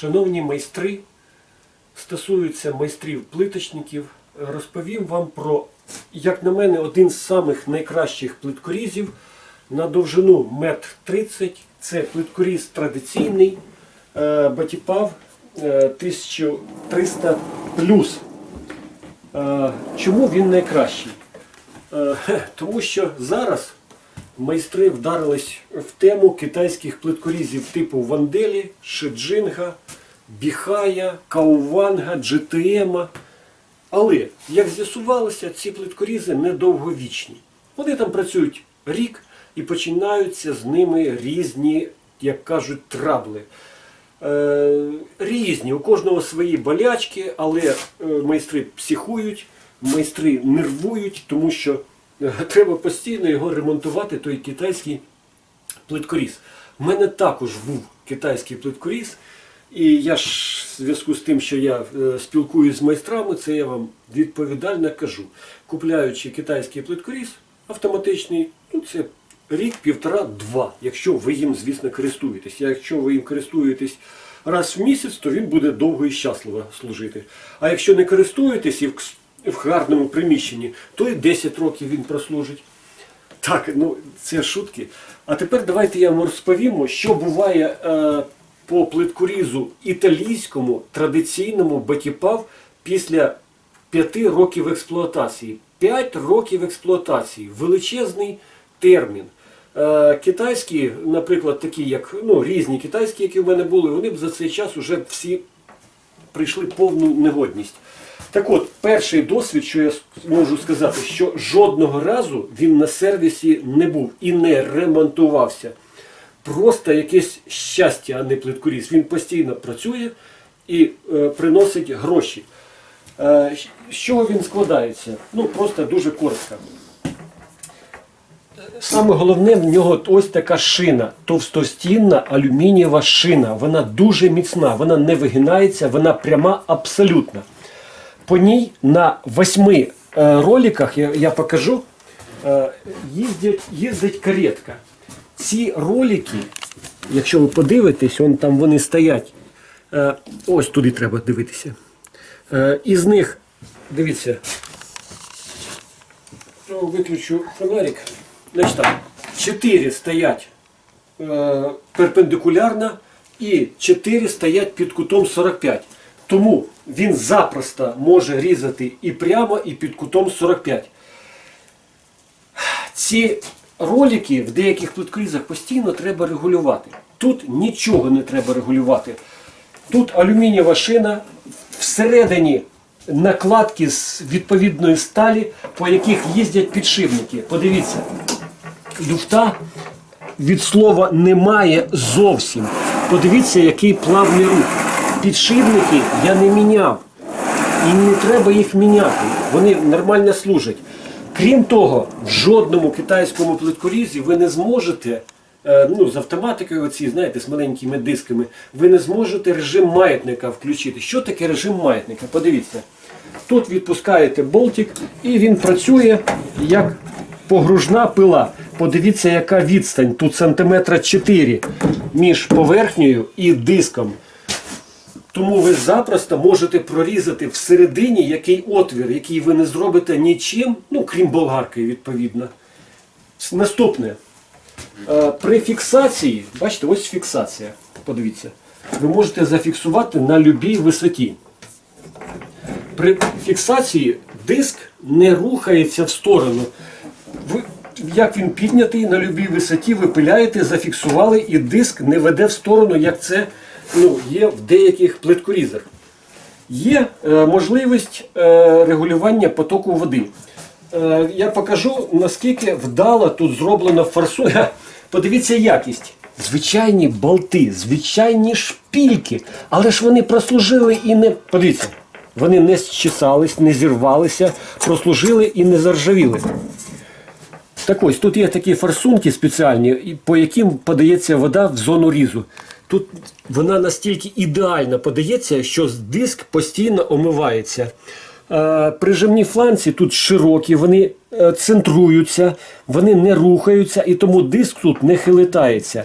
Шановні майстри, стосуються майстрів-плиточників, розповім вам про, як на мене, один з самих найкращих плиткорізів на довжину 1,30 м. Це плиткоріз традиційний е, Батіпав е, 1300 Е, Чому він найкращий? Е, Тому що зараз майстри вдарились в тему китайських плиткорізів типу Ванделі, Шеджинга, Біхая, Кауванга, GTM. Але, як з'ясувалося, ці плиткорізи недовговічні. Вони там працюють рік і починаються з ними різні, як кажуть, трабли. Е, різні, у кожного свої болячки, але е, майстри психують, майстри нервують, тому що е, треба постійно його ремонтувати, той китайський плиткоріз. У мене також був китайський плиткоріз, і я ж в зв'язку з тим, що я е, спілкуюсь з майстрами, це я вам відповідально кажу. Купляючи китайський плиткоріз автоматичний, ну це рік, півтора, два, якщо ви їм, звісно, користуєтесь. Якщо ви їм користуєтесь раз в місяць, то він буде довго і щасливо служити. А якщо не користуєтесь і в, гарному приміщенні, то і 10 років він прослужить. Так, ну це шутки. А тепер давайте я вам розповімо, що буває е, по плиткорізу італійському, традиційному батіпав після 5 років експлуатації. 5 років експлуатації величезний термін. Е, китайські, наприклад, такі, як ну, різні китайські, які в мене були, вони б за цей час вже всі прийшли повну негодність. Так от, перший досвід, що я можу сказати, що жодного разу він на сервісі не був і не ремонтувався. Просто якесь щастя, а не плиткоріз. Він постійно працює і е, приносить гроші. Е, з чого він складається? Ну, просто дуже коротко. Саме головне в нього ось така шина, товстостінна алюмінієва шина. Вона дуже міцна, вона не вигинається, вона пряма абсолютно. По ній на восьми е, роликах, я, я покажу, е, їздять, їздить каретка. Ці ролики, якщо ви подивитесь, он там вони стоять. Е, ось туди треба дивитися. Е, із них, дивіться, Ну, виключу фонарик. Значить так, 4 стоять е, перпендикулярно і 4 стоять під кутом 45. Тому він запросто може різати і прямо, і під кутом 45. Ці ролики в деяких плиткорізах постійно треба регулювати. Тут нічого не треба регулювати. Тут алюмінієва шина, всередині накладки з відповідної сталі, по яких їздять підшипники. Подивіться, люфта від слова немає зовсім. Подивіться, який плавний рух. Підшипники я не міняв. І не треба їх міняти. Вони нормально служать. Крім того, в жодному китайському плиткорізі ви не зможете, е, ну, з автоматикою, оці, знаєте, з маленькими дисками, ви не зможете режим маятника включити. Що таке режим маятника? Подивіться. Тут відпускаєте болтик і він працює як погружна пила. Подивіться, яка відстань. Тут сантиметра 4 між поверхнею і диском. Тому ви запросто можете прорізати всередині який отвір, який ви не зробите нічим, ну крім болгарки, відповідно. Наступне. Е, При фіксації, бачите, ось фіксація. Подивіться. Ви можете зафіксувати на будь-якій висоті. При фіксації диск не рухається в сторону. Ви, як він піднятий на будь-якій висоті, ви пиляєте, зафіксували, і диск не веде в сторону, як це ну, є в деяких плиткорізах. Є е, можливість е, регулювання потоку води. Е, я покажу, наскільки вдало тут зроблено форсує. Подивіться якість. Звичайні болти, звичайні шпільки, але ж вони прослужили і не. Подивіться, вони не зчесались, не зірвалися, прослужили і не заржавіли. Так ось, тут є такі форсунки спеціальні, по яким подається вода в зону різу. Тут вона настільки ідеально подається, що диск постійно омивається. Е, Прижимні фланці тут широкі, вони е, центруються, вони не рухаються, і тому диск тут не хилитається.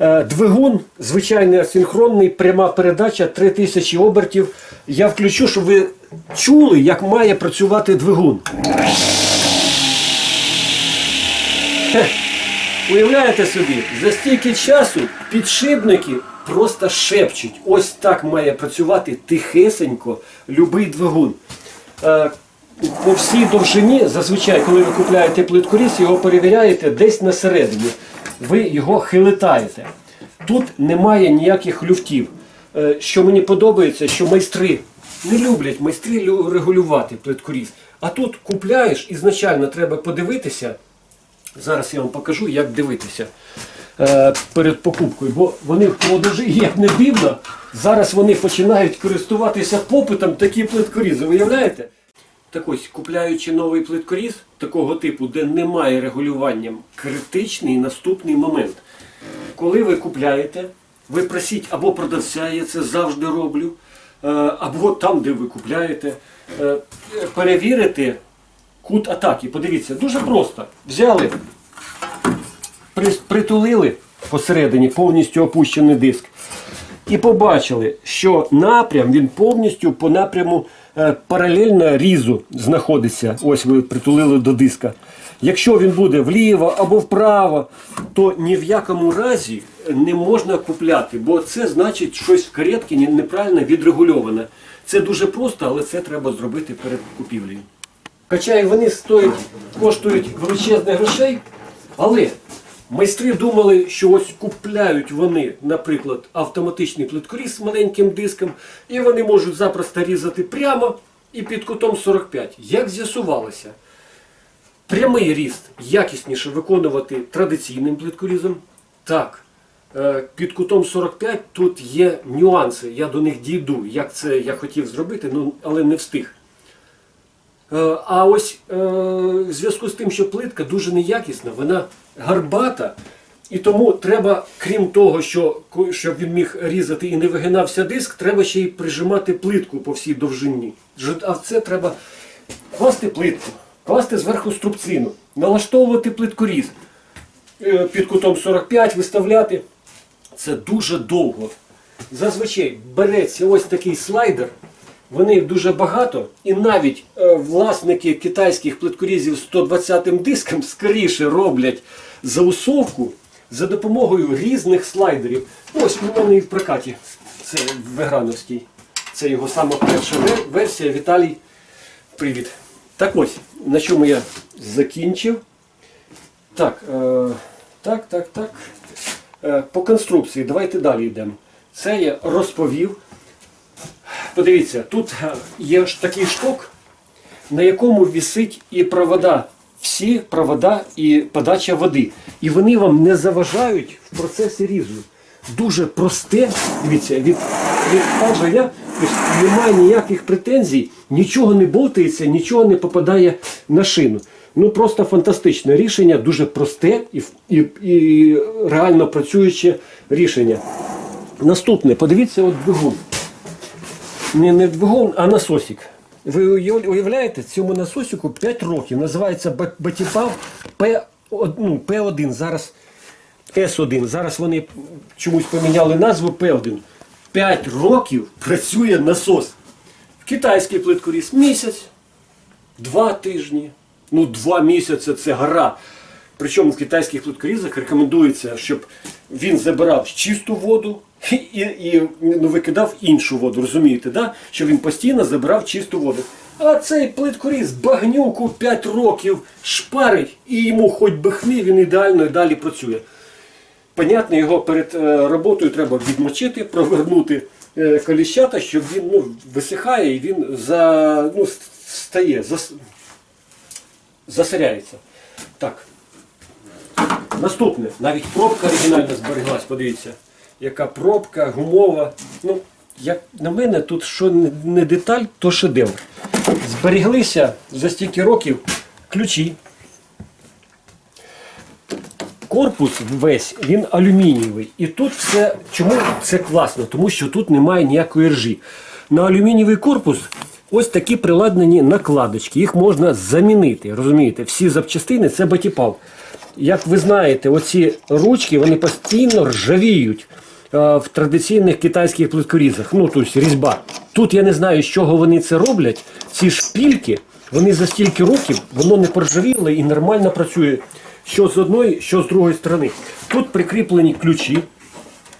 Е, Двигун, звичайний асинхронний, пряма передача 3000 обертів. Я включу, щоб ви чули, як має працювати двигун. Уявляєте собі, за стільки часу підшипники просто шепчуть. Ось так має працювати тихесенько любий двигун. Е, по всій довжині, зазвичай, коли ви купляєте плиткоріз, його перевіряєте десь на середині. Ви його хилитаєте. Тут немає ніяких люфтів. Е, Що мені подобається, що майстри не люблять майстри регулювати плиткоріз. А тут купляєш, ізначально треба подивитися. Зараз я вам покажу, як дивитися е, перед покупкою. Бо вони в продажі, як не дивно, зараз вони починають користуватися попитом такі плиткорізи. Виявляєте? Так ось, купляючи новий плиткоріз такого типу, де немає регулювання, критичний наступний момент. Коли ви купляєте, ви просіть або продавця, я це завжди роблю, е, або там, де ви купляєте, е, перевірити кут атаки. Подивіться, дуже просто. Взяли, при- притулили посередині повністю опущений диск. І побачили, що напрям він повністю по напряму е, паралельно різу знаходиться. Ось ви притулили до диска. Якщо він буде вліво або вправо, то ні в якому разі не можна купляти, бо це значить щось в каретці неправильно відрегульоване. Це дуже просто, але це треба зробити перед купівлею. Хоча і вони стоять, коштують величезних грошей, але майстри думали, що ось купляють вони, наприклад, автоматичний плиткоріз з маленьким диском, і вони можуть запросто різати прямо і під кутом 45. Як з'ясувалося, прямий ріст якісніше виконувати традиційним плиткорізом. Так, е, під кутом 45 тут є нюанси, я до них дійду, як це я хотів зробити, ну, але не встиг. Е, А ось е, в зв'язку з тим, що плитка дуже неякісна, вона гарбата, і тому треба, крім того, що щоб він міг різати і не вигинався диск, треба ще й прижимати плитку по всій довжині. А це треба класти плитку, класти зверху струбцину, налаштовувати плиткоріз е, під кутом 45, виставляти. Це дуже довго. Зазвичай береться ось такий слайдер, вони їх дуже багато, і навіть е, власники китайських плиткорізів з 120 диском скоріше роблять заусовку за допомогою різних слайдерів. Ось у мене і в прокаті. Це Веграновський. Це його сама перша версія. Віталій, привіт. Так ось, на чому я закінчив. Так, е, так, так, так. Е, по конструкції, давайте далі йдемо. Це я розповів. Подивіться, тут е, є такий шток, на якому висить і провода. Всі провода і подача води. І вони вам не заважають в процесі різу. Дуже просте, дивіться, від, від пажа тобто немає ніяких претензій, нічого не болтається, нічого не попадає на шину. Ну просто фантастичне рішення, дуже просте і, і, і реально працююче рішення. Наступне, подивіться, от двигун не, не двигун, а насосик. Ви уявляєте, цьому насосику 5 років. Називається Батіпав П, ну, П1. Зараз С1. Зараз вони чомусь поміняли назву П1. 5 років працює насос. В китайський плиткоріз місяць, два тижні. Ну, два місяці це гора. Причому в китайських плиткорізах рекомендується, щоб він забирав чисту воду і, і ну, викидав іншу воду. Розумієте, да? що він постійно забирав чисту воду. А цей плиткоріз багнюку 5 років шпарить і йому хоч би хни, він ідеально і далі працює. Понятно, його перед е, роботою треба відмочити, провернути е, коліщата, щоб він ну, висихає і він за, ну, стає, зас, засоряється. Так. Наступне, навіть пробка оригінальна збереглась, подивіться. Яка пробка, гумова. Ну, як на мене, тут що не- деталь, то шедевр. Зберіглися за стільки років ключі. Корпус весь він алюмінієвий. І тут все. Чому це класно? Тому що тут немає ніякої ржі. На алюмінієвий корпус ось такі приладнані накладочки. Їх можна замінити. Розумієте, всі запчастини це батіпав. як ви знаєте, оці ручки вони постійно ржавіють в традиційних китайських плиткорізах. Ну, тобто різьба. Тут я не знаю, з чого вони це роблять. Ці шпільки, вони за стільки років, воно не поржавіло і нормально працює що з одної, що з другої сторони. Тут прикріплені ключі.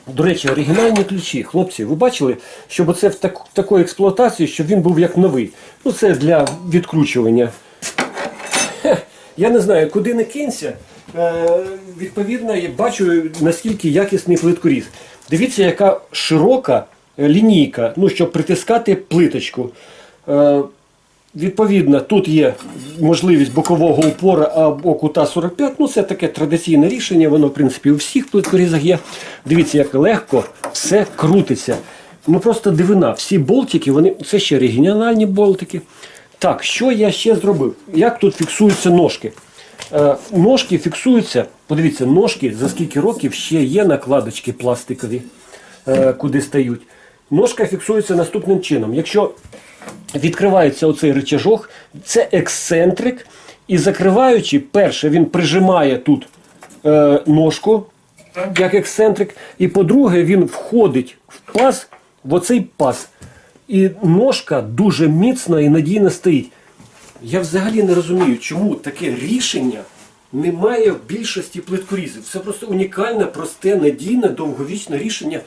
До речі, оригінальні ключі. Хлопці, ви бачили, щоб оце в так, такої експлуатації, щоб він був як новий. Ну, це для відкручування. Я не знаю, куди не кинься. Е, відповідно, я бачу, наскільки якісний плиткоріз. Дивіться, яка широка е, лінійка, ну, щоб притискати плиточку. Е, Відповідно, тут є можливість бокового упора або кута 45. Ну, це таке традиційне рішення, воно, в принципі, у всіх плиткорізах є. Дивіться, як легко все крутиться. Ну просто дивина. Всі болтики, вони це ще оригінальні болтики. Так, що я ще зробив? Як тут фіксуються ножки? Е, ножки фіксуються, подивіться, ножки за скільки років ще є накладочки пластикові, е, куди стають. Ножка фіксується наступним чином. Якщо відкривається оцей рычажок, це ексцентрик, і закриваючи, перше, він прижимає тут е, ножку, як ексцентрик, і по-друге, він входить в паз, в оцей паз. І ножка дуже міцно і надійно стоїть. Я взагалі не розумію, чому таке рішення немає в більшості плиткорізів. Це просто унікальне, просте, надійне, довговічне рішення,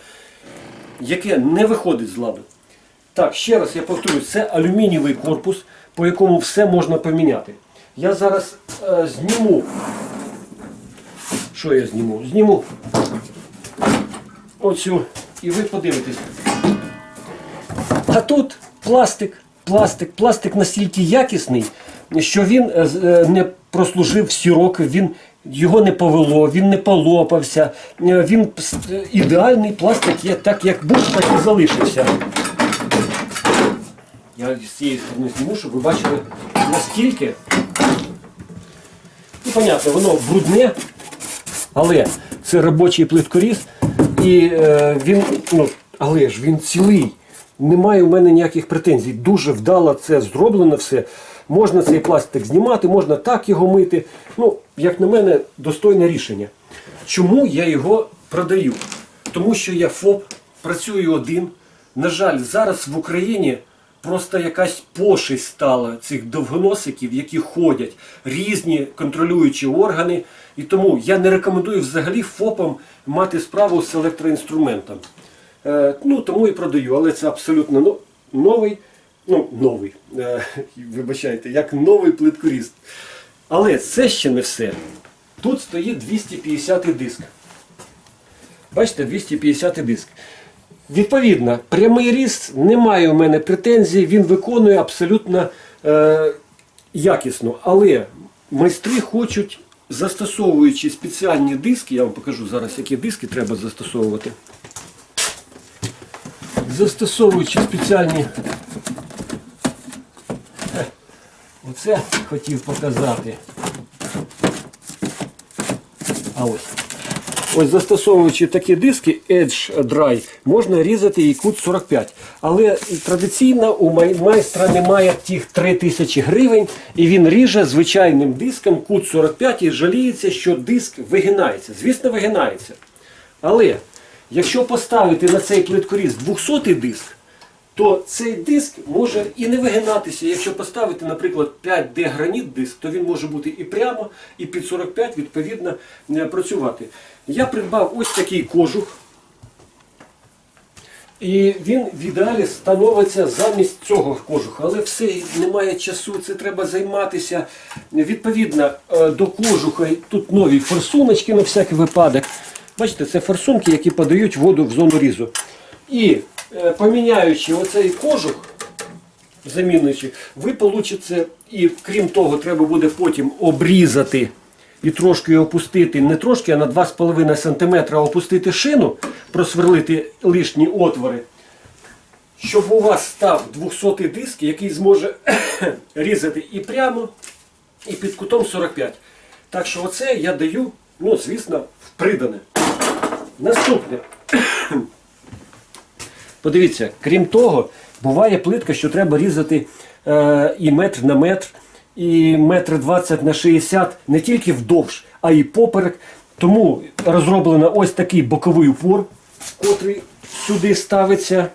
яке не виходить з ладу. Так, ще раз я повторюю, це алюмінієвий корпус, по якому все можна поміняти. Я зараз е, зніму. Що я зніму? Зніму оцю, і ви подивитесь. А тут пластик, пластик, пластик настільки якісний, що він е, е, не прослужив всі роки, він його не повело, він не полопався. Е, Він ідеальний пластик є так, як був, так і залишився. Я з цієї сторони зніму, щоб ви бачили наскільки. Ну, понятно, воно брудне, але це робочий плиткоріз, і е, він, ну, але ж він цілий. Немає у мене ніяких претензій. Дуже вдало це зроблено все. Можна цей пластик знімати, можна так його мити. Ну, як на мене, достойне рішення. Чому я його продаю? Тому що я ФОП, працюю один. На жаль, зараз в Україні просто якась пошесть стала цих довгоносиків, які ходять, різні контролюючі органи. І тому я не рекомендую взагалі ФОПам мати справу з електроінструментом. Е, ну, тому і продаю, але це абсолютно новий, ну, новий, е, вибачайте, як новий плиткоріз. Але це ще не все. Тут стоїть 250 диск. Бачите, 250 диск. Відповідно, прямий різ немає у мене претензій, він виконує абсолютно е, якісно. Але майстри хочуть, застосовуючи спеціальні диски, я вам покажу зараз, які диски треба застосовувати. Застосовуючи спеціальні. Оце хотів показати. А ось. Ось застосовуючи такі диски Edge Dry, можна різати і кут 45. Але традиційно у майстра немає тих 3000 гривень, і він ріже звичайним диском кут 45 і жаліється, що диск вигинається. Звісно, вигинається. Але якщо поставити на цей плиткоріз 200 диск, то цей диск може і не вигинатися. Якщо поставити, наприклад, 5D граніт диск, то він може бути і прямо, і під 45 відповідно е, працювати. Я придбав ось такий кожух. І він в ідеалі становиться замість цього кожуха. Але все, немає часу, це треба займатися. Відповідно, е, до кожуха тут нові форсуночки на всякий випадок. Бачите, це форсунки, які подають воду в зону різу. І е, поміняючи оцей кожух, замінюючи, ви получите, і крім того, треба буде потім обрізати і трошки опустити, не трошки, а на 2,5 см опустити шину, просверлити лишні отвори, щоб у вас став 200 диск, який зможе різати і прямо, і під кутом 45. Так що оце я даю, ну, звісно, в придане. Наступне. Подивіться, крім того, буває плитка, що треба різати е, і метр на метр, і метр 20 на 60 не тільки вдовж, а і поперек. Тому розроблено ось такий боковий упор, котрий сюди ставиться.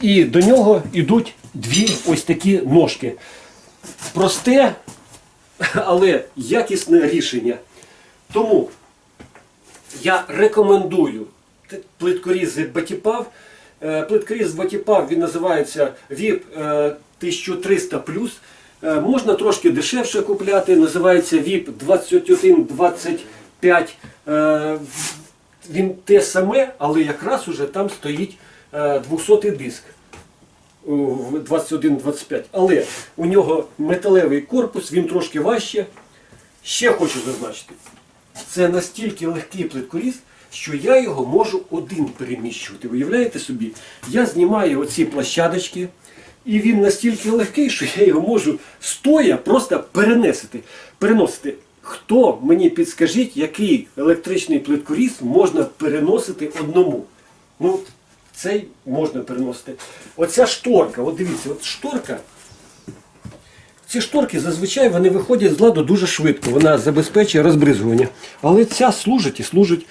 І до нього йдуть дві ось такі ножки. Просте, але якісне рішення. Тому я рекомендую т- плиткоріз Батіпав. Е, Плиткоріз Батіпав він називається VIP е, 1300 Е, Можна трошки дешевше купляти, називається VIP 2125. Е, Він те саме, але якраз уже там стоїть е, 200 диск 21-25. Але у нього металевий корпус, він трошки важче. Ще хочу зазначити, це настільки легкий плиткоріз, що я його можу один переміщувати. Уявляєте собі? Я знімаю оці площадочки, і він настільки легкий, що я його можу стоя просто перенести. переносити. Хто мені підскажіть, який електричний плиткоріз можна переносити одному? Ну, цей можна переносити. Оця шторка, от дивіться, от шторка. Ці шторки зазвичай вони виходять з ладу дуже швидко, вона забезпечує розбризгування. Але ця служить і служить.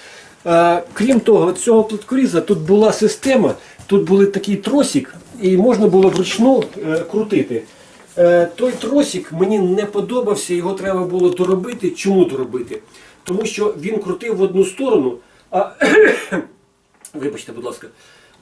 Е, крім того, цього плиткоріза тут була система, тут був такий тросик, і можна було вручну е, крутити. Е, той тросик мені не подобався, його треба було доробити. Чому доробити? Тому що він крутив в одну сторону, а вибачте, будь ласка.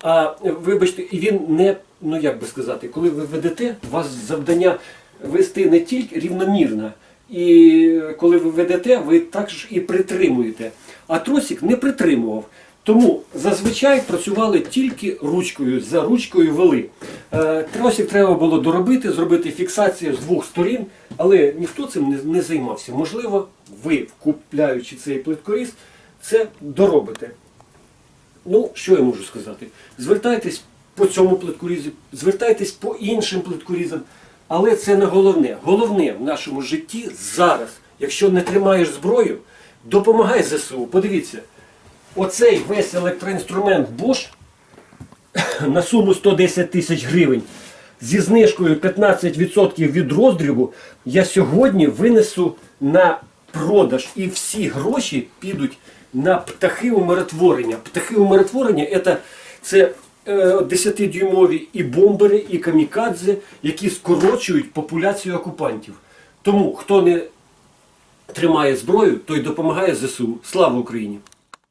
А вибачте, і він не, ну як би сказати, коли ви ведете, у вас завдання вести не тільки рівномірно. І коли ви ведете, ви також і притримуєте. А тросик не притримував. Тому зазвичай працювали тільки ручкою, за ручкою вели. Е, Тросик треба було доробити, зробити фіксацію з двох сторін, але ніхто цим не, займався. Можливо, ви, купляючи цей плиткоріз, це доробите. Ну, що я можу сказати? Звертайтесь по цьому плиткорізу, звертайтесь по іншим плиткорізам. Але це не головне. Головне в нашому житті зараз, якщо не тримаєш зброю, допомагай ЗСУ. Подивіться, оцей весь електроінструмент Bosch на суму 110 тисяч гривень зі знижкою 15% від роздрібу я сьогодні винесу на продаж. І всі гроші підуть на птахи умиротворення. Птахи умиротворення це, 10-дюймові і бомбери, і камікадзе, які скорочують популяцію окупантів. Тому хто не тримає зброю, той допомагає ЗСУ. Слава Україні!